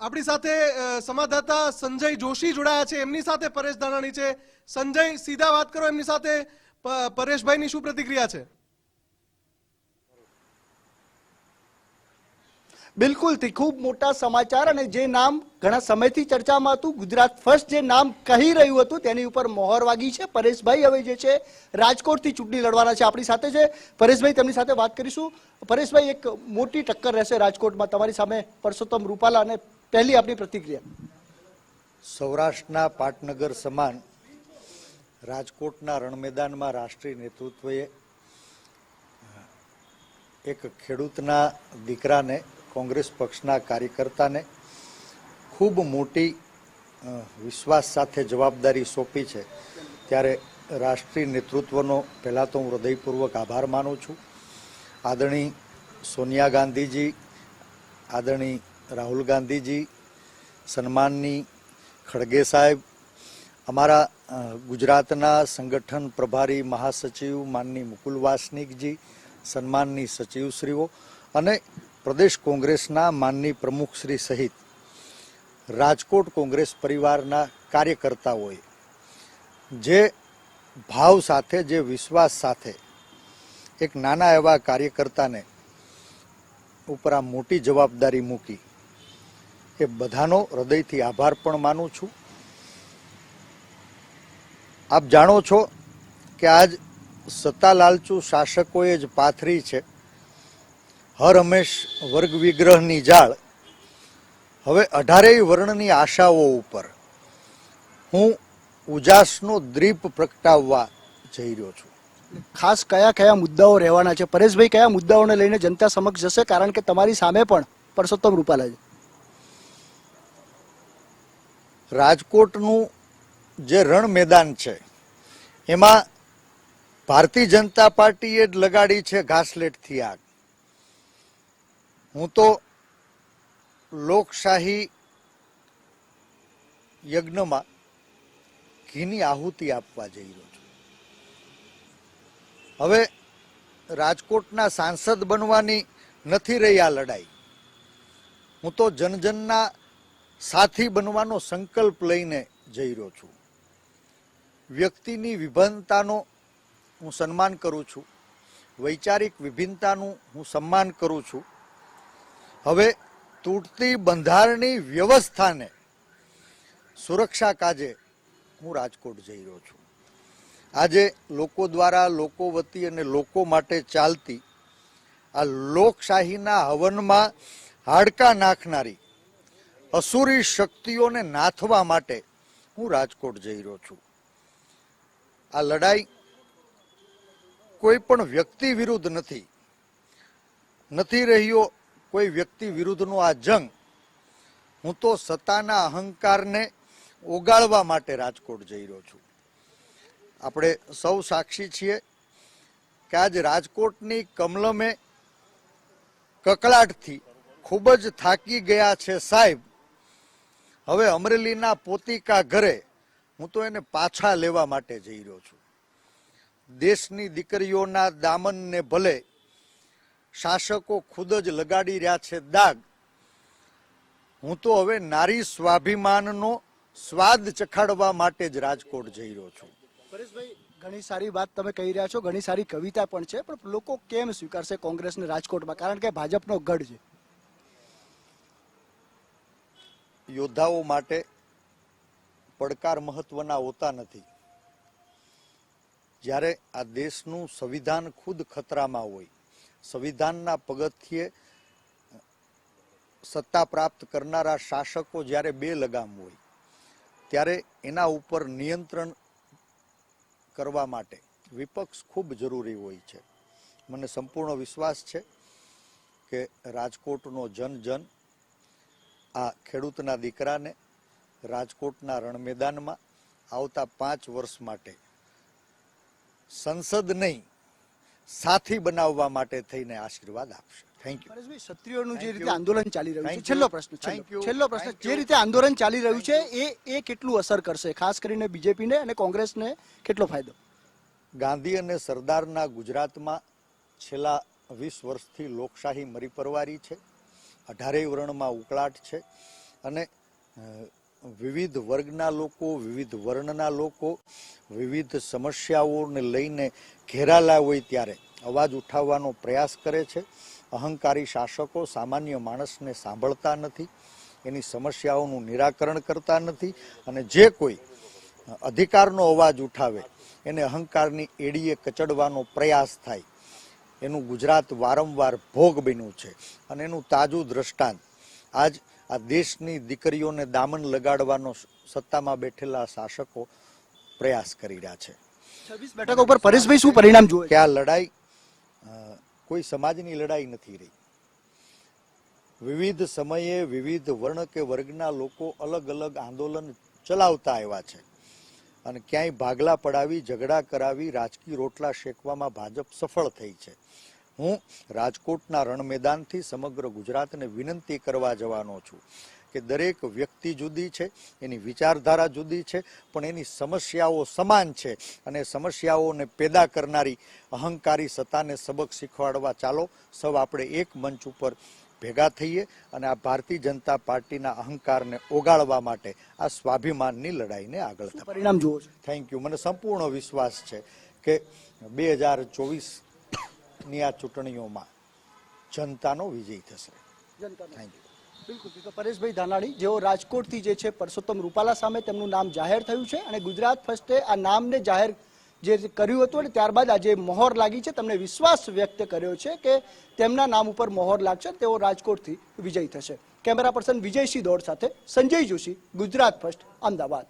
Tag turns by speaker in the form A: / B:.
A: આપણી સાથે સંવાદદાતા સંજય જોશી જોડાયા છે. એમની સાથે પરેશ ધાનાણી છે. સંજય, સીધા વાત કરો. એમની સાથે પરેશભાઈની શું પ્રતિક્રિયા છે?
B: બિલકુલથી ખૂબ મોટા સમાચાર અને જે નામ ઘણા સમયથી ચર્ચામાં હતું, ગુજરાત ફર્સ્ટ જે નામ કહી રહ્યું હતું, તેની ઉપર મોહર વાગી છે. પરેશભાઈ હવે જે છે, રાજકોટથી ચૂંટણી લડવાના છે આપણી સાથે છે. પરેશભાઈ, તેમની સાથે વાત કરીશું. પરેશભાઈ, એક મોટી ટક્કર રહેશે રાજકોટમાં. તમારી સામે પરસોત્તમ રૂપાલા અને પહેલી આપણી પ્રતિક્રિયા.
C: સૌરાષ્ટ્રના પાટનગર સમાન રાજકોટના રણમેદાનમાં રાષ્ટ્રીય નેતૃત્વએ એક ખેડૂતના દીકરાને, કોંગ્રેસ પક્ષના કાર્યકર્તાને ખૂબ મોટી વિશ્વાસ સાથે જવાબદારી સોંપી છે. ત્યારે રાષ્ટ્રીય નેતૃત્વનો પહેલાં તો હું હૃદયપૂર્વક આભાર માનું છું. આદરણી સોનિયા ગાંધીજી આદરણી રાહુલ ગાંધીજી, સન્માનની ખડગે સાહેબ, અમારા ગુજરાતના સંગઠન પ્રભારી મહાસચિવ માનની મુકુલ વાસનિકજી, સન્માનની સચિવશ્રીઓ અને પ્રદેશ કોંગ્રેસના માનની પ્રમુખશ્રી સહિત રાજકોટ કોંગ્રેસ પરિવારના કાર્યકર્તાઓએ જે ભાવ સાથે, જે વિશ્વાસ સાથે એક નાના એવા કાર્યકર્તાને ઉપર આ મોટી જવાબદારી મૂકી એ બધાનો હૃદયથી આભાર પણ માનું છું. આપ જાણો છો કે આજ સત્તા લાલચુ શાસકોએ જ પાથરી છે. હર હંમેશ વર્ગ વિગ્રહની જાળ. હવે અઢારેય વર્ણની આશાઓ ઉપર હું ઉજાસનો દ્વીપ પ્રગટાવવા જઈ રહ્યો છું.
B: ખાસ કયા કયા મુદ્દાઓ રહેવાના છે? પરેશભાઈ, કયા મુદ્દાઓને લઈને જનતા સમક્ષ જશે? કારણ કે તમારી સામે પણ પરસોત્તમ રૂપાલા છે.
C: રાજકોટનું જે રણ મેદાન છે, એમાં ભારતીય જનતા પાર્ટીએ જ લગાડી છે ઘાસલેટથી આગ. હું તો લોકશાહી યજ્ઞમાં ઘીની આહુતિ આપવા જઈ રહ્યો છું. હવે રાજકોટના સાંસદ બનવાની નથી રહી આ લડાઈ. હું તો જનજનના સાથી બનવાનો સંકલ્પ લઈને જઈ રહ્યો છું. વ્યક્તિની વિભિન્નતાનો હું સન્માન કરું છું. વૈચારિક વિભિન્નતાનું હું સન્માન કરું છું. હવે તૂટતી બંધારણની વ્યવસ્થાને સુરક્ષા કાજે હું રાજકોટ જઈ રહ્યો છું. આજે લોકો દ્વારા લોકો વતી અને લોકો માટે ચાલતી આ લોકશાહીના હવનમાં હાડકા નાખનારી અસુરી શક્તિઓને નાથવા માટે હું રાજકોટ જઈ રહ્યો છું. આ લડાઈ કોઈ પણ વ્યક્તિ વિરુદ્ધ નથી. નથી રહ્યો કોઈ વ્યક્તિ વિરુદ્ધનો આ જંગ. હું તો સત્તાના અહંકારને ઓગાળવા માટે રાજકોટ જઈ રહ્યો છું. આપણે સૌ સાક્ષી છીએ કે આજ રાજકોટની કમલમે કકળાટથી ખૂબ જ થાકી ગયા છે સાહેબ. હવે અમરેલીના પોતિકા ઘરે હું તો એને પાછા લેવા માટે જઈ રહ્યો છું. દેશની દીકરીઓના દામનને ભલે શાસકો ખુદ જ લગાડી રહ્યા છે દાગ, હું તો હવે નારી સ્વાભિમાનનો સ્વાદ ચખાડવા માટે જ રાજકોટ જઈ રહ્યો છું.
B: પરેશભાઈ, ઘણી સારી વાત તમે કહી રહ્યા છો, ઘણી સારી કવિતા પણ છે, પણ લોકો કેમ સ્વીકારશે કોંગ્રેસને રાજકોટમાં? કારણ કે ભાજપનો ગઢ છે.
C: યોદ્ધાઓ માટે પડકાર મહત્વના હોતા નથી. જ્યારે આ દેશનું સંવિધાન ખુદ ખતરામાં હોય, સંવિધાનના પગથિયે સત્તા પ્રાપ્ત કરનારા શાસકો જ્યારે બે લગામ હોય, ત્યારે એના ઉપર નિયંત્રણ કરવા માટે વિપક્ષ ખૂબ જરૂરી હોય છે. મને સંપૂર્ણ વિશ્વાસ છે કે રાજકોટનો જન જન આ ખેડૂતના દીકરાને રાજકોટના રણમેદાનમાં આવતા પાંચ વર્ષ માટે સંસદ નહીં સાથી બનાવવા માટે થઈને આશીર્વાદ આપશે. થેન્ક યુ
B: પરેશભાઈ ક્ષત્રિયોનું જે રીતે. આંદોલન ચાલી રહ્યું છે છેલ્લો પ્રશ્ન
C: Thank
B: છેલ્લો છેલ્લો પ્રશ્ન જે રીતે આંદોલન ચાલી રહ્યું છે એ એ કેટલું અસર કરશે? ખાસ કરીને બીજેપીને અને કોંગ્રેસને કેટલો ફાયદો?
C: ગાંધી અને સરદારના ગુજરાતમાં છેલ્લા વીસ વર્ષથી લોકશાહી મરી પરવારી છે. અઢારેય વર્ણમાં ઉકળાટ છે અને વિવિધ વર્ગના લોકો, વિવિધ વર્ણના લોકો, વિવિધ સમસ્યાઓને લઈને ઘેરાલા હોય ત્યારે અવાજ ઉઠાવવાનો પ્રયાસ કરે છે. અહંકારી શાસકો સામાન્ય માણસને સાંભળતા નથી, એની સમસ્યાઓનું નિરાકરણ કરતા નથી અને જે કોઈ અધિકારનો અવાજ ઉઠાવે, એને અહંકારની એડીએ કચડવાનો પ્રયાસ થાય. એનું ગુજરાત વારંવાર ભોગ બન્યું છે અને એનું તાજું દ્રષ્ટાંત. આજ આ દેશની દીકરીઓને દામન લગાડવાનો સત્તામાં બેઠેલા શાસકો પ્રયાસ કરી રહ્યા છે.
B: છવ્વીસ બેઠકો ઉપર પરેશભાઈ શું પરિણામ જુએ
C: કે આ લડાઈ કોઈ સમાજની લડાઈ નથી રહી. વિવિધ સમયે વિવિધ વર્ણ કે વર્ગના લોકો અલગ અલગ આંદોલન ચલાવતા આવ્યા છે. અને ક્યાંય ભાગલા પડાવી, ઝઘડા કરાવી, રાજકીય રોટલા શેકવામાં ભાજપ સફળ થઈ છે. હું રાજકોટના રણમેદાનથી સમગ્ર ગુજરાતને વિનંતી કરવા જવાનો છું. કે દરેક વ્યક્તિ જુદી છે એની વિચારધારા જુદી છે પણ એની સમસ્યાઓ સમાન છે. અને સમસ્યાઓને પેદા કરનારી અહંકારી સત્તાને સબક શીખવાડવા ચાલો સૌ આપણે એક મંચ ઉપર ભેગા થઈએ અને આ ભારતીય જનતા પાર્ટીના અહંકારને ઓગાળવા માટે આ સ્વાભિમાનની લડાઈને આગળ
B: પરિણામ જુઓ છો?
C: થેન્ક યુ મને સંપૂર્ણ વિશ્વાસ છે કે બે હજાર ચોવીસની આ ચૂંટણીઓમાં જનતાનો વિજય થશે. થેન્ક યુ
B: બિલકુલ તો ધાનાણી, જેઓ રાજકોટથી જે છે, પરસોત્તમ રૂપાલા સામે તેમનું નામ જાહેર થયું છે અને ગુજરાત ફર્સ્ટે આ નામને જાહેર જે કર્યું હતું અને ત્યારબાદ આજે મોહર લાગી છે તેમણે વિશ્વાસ વ્યક્ત કર્યો છે કે તેમના નામ ઉપર મોહર લાગશે તેઓ રાજકોટથી વિજય થશે. કેમેરા પર્સન વિજયસિંહ દોડ સાથે સંજય જોશી, ગુજરાત ફર્સ્ટ, અમદાવાદ.